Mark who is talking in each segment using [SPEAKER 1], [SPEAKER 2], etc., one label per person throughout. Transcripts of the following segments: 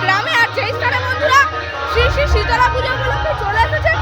[SPEAKER 1] গ্রামে আর যেই স্টারে বন্ধুরা শ্রী শ্রী শীতলা পুজো উপলক্ষে
[SPEAKER 2] চলে এসেছে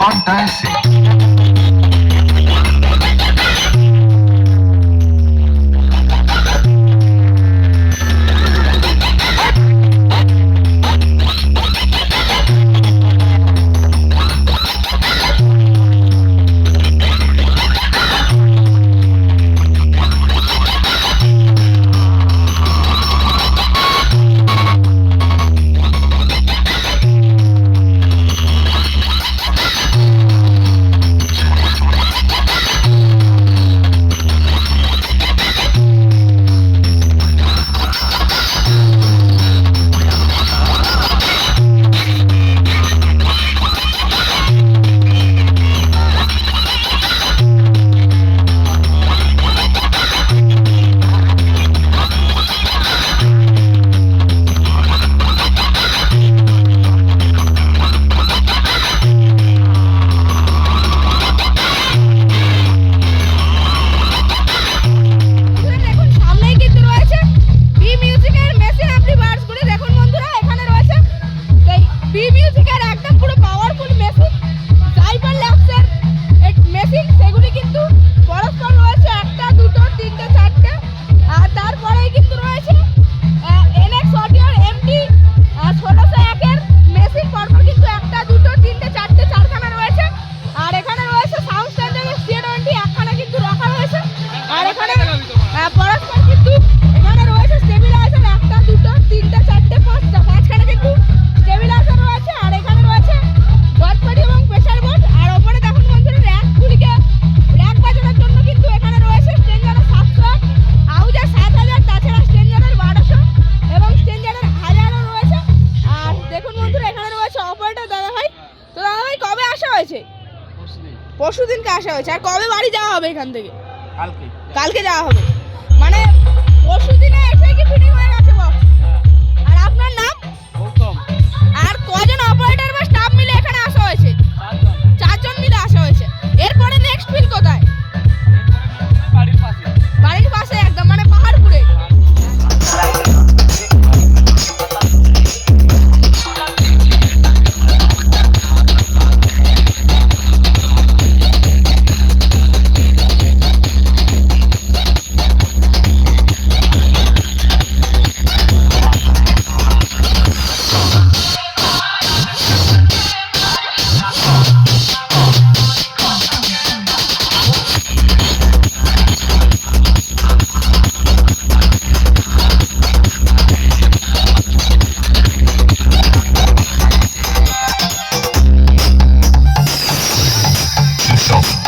[SPEAKER 2] On dancing.
[SPEAKER 1] আসা হয়েছে। আর কবে বাড়ি যাওয়া হবে এখান থেকে?
[SPEAKER 3] কালকে।
[SPEAKER 1] কালকে যাওয়া হবে। মানে পরশু দিনে এসে কি ছুটি হয়ে
[SPEAKER 4] yourself.